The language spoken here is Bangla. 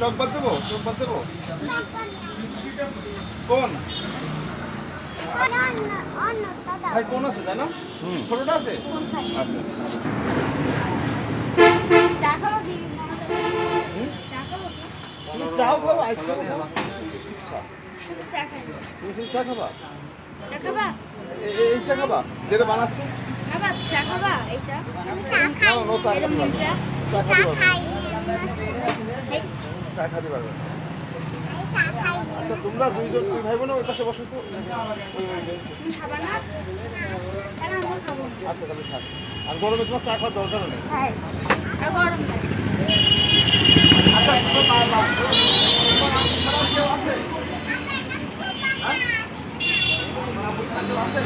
চক বাদ দেবো? চক বাদ দেবো? কোন? ভাই কোন আছে? তাই না ছোটটা আছে? আচ্ছা তুমি চাও খাব আইসক্রিম খাব? তুমি শুধু চা খাবা? এই চা খাবা? যেটা বানাচ্ছে? চা খাতে পারবে চা খাতে পারবে আচ্ছা তোমরা দুইজন দুই ভাই বোন ওই পাশে বসো তো। ওই- আচ্ছা তাহলে থাক। আর গরমে তোমার চা খাওয়ার দরকার নেই। আচ্ছা আছে? হ্যাঁ? আছে?